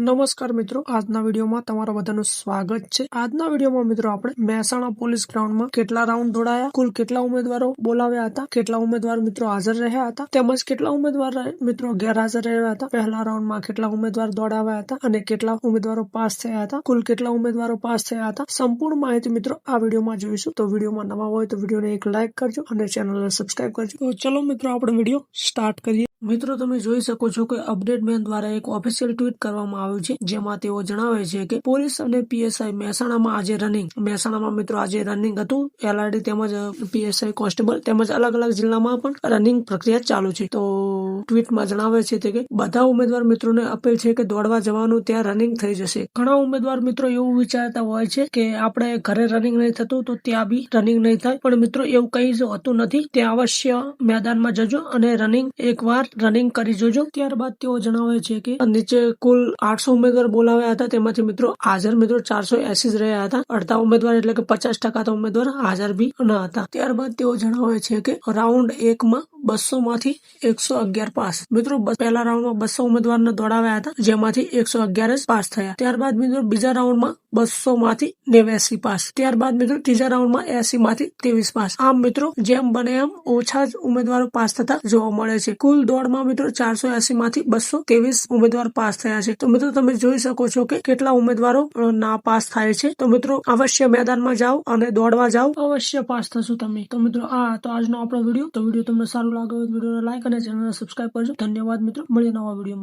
નમસ્કાર મિત્રો, આજના વિડીયોમાં તમારા બધાનું સ્વાગત છે. આજના વિડીયોમાં મિત્રો આપણે મહેસાણા પોલીસ ગ્રાઉન્ડમાં કેટલા રાઉન્ડ દોડાયા, કુલ કેટલા ઉમેદવારો બોલાવ્યા હતા, કેટલા ઉમેદવાર મિત્રો હાજર રહ્યા હતા, તેમજ કેટલા ઉમેદવાર મિત્રો ગેરહાજર રહ્યા હતા, પહેલા રાઉન્ડમાં કેટલા ઉમેદવાર દોડાવ્યા હતા અને કેટલા ઉમેદવારો પાસ થયા હતા, કુલ કેટલા ઉમેદવારો પાસ થયા હતા, સંપૂર્ણ માહિતી મિત્રો આ વિડીયોમાં જોઈશું. તો વિડીયોમાં નવા હોય તો વિડીયોને એક લાઇક કરજો અને ચેનલને સબસ્ક્રાઇબ કરજો. તો ચલો મિત્રો, આપણે વીડિયો સ્ટાર્ટ કરીએ. મિત્રો, તમે જોઈ શકો છો કે અપડેટ મેન દ્વારા એક ઓફિશિયલ ટ્વીટ કરવામાં આવ્યું છે, જેમાં તેઓ જણાવે છે કે પોલીસ અને પીએસઆઈ મહેસાણામાં આજે રનિંગ મહેસાણામાં મિત્રો આજે રનિંગ હતું. એલઆરડી તેમજ પીએસઆઈ કોન્સ્ટેબલ તેમજ અલગ અલગ જિલ્લામાં પણ રનિંગ પ્રક્રિયા ચાલુ છે. તો ટ્વીટમાં જણાવે છે કે બધા ઉમેદવાર મિત્રોને અપીલ છે કે દોડવા જવાનું ત્યાં રનિંગ થઈ જશે. ઘણા ઉમેદવાર મિત્રો એવું વિચારતા હોય છે કે આપણે ઘરે રનિંગ નહીં થતું તો ત્યાં બી રનિંગ નહીં થાય. પણ મિત્રો એવું કઈ હોતું નથી. ત્યાં અવશ્ય મેદાનમાં જજો અને રનિંગ એકવાર રનિંગ કરી જોજો. ત્યારબાદ તેઓ જણાવે છે કે નીચે કુલ આઠસો ઉમેદવાર બોલાવ્યા હતા. તેમાંથી મિત્રો હાજર મિત્રો ચારસો એસી રહ્યા હતા. અડધા ઉમેદવાર એટલે કે પચાસ ટકા તો ઉમેદવાર હાજર બી ન હતા. ત્યારબાદ તેઓ જણાવે છે કે રાઉન્ડ એકમાં બસો માંથી એકસો અગિયાર પાસ. મિત્રો પહેલા રાઉન્ડમાં બસો ઉમેદવારને દોડાવ્યા હતા, જેમાંથી એકસો અગિયાર જ પાસ થયા. ત્યારબાદ મિત્રો, બીજા રાઉન્ડમાં બસો માંથી નેવ્યાસી પાસ. ત્યારબાદ મિત્રો, ત્રીજા રાઉન્ડમાં એસી માંથી ત્રેવીસ પાસ. આમ મિત્રો, જેમ બને એમ ઓછા જ ઉમેદવારો પાસ થતા જોવા મળે છે. કુલ દોડમાં મિત્રો, ચારસો એસી માંથી બસો ત્રેવીસ ઉમેદવાર પાસ થયા છે. તો મિત્રો, તમે જોઈ શકો છો કે કેટલા ઉમેદવારો ના પાસ થાય છે. તો મિત્રો, અવશ્ય મેદાનમાં જાઓ અને દોડવા જાઓ. અવશ્ય પાસ થશો તમે. તો મિત્રો, આ તો આજનો આપણો વીડિયો. તો વીડિયો તમને સારું લાગ્યો હોય તો વિડીયોને લાઈક અને ચેનલને સબસ્ક્રાઈબ કરજો. ધન્યવાદ મિત્રો. મળીએ નવા વીડિયો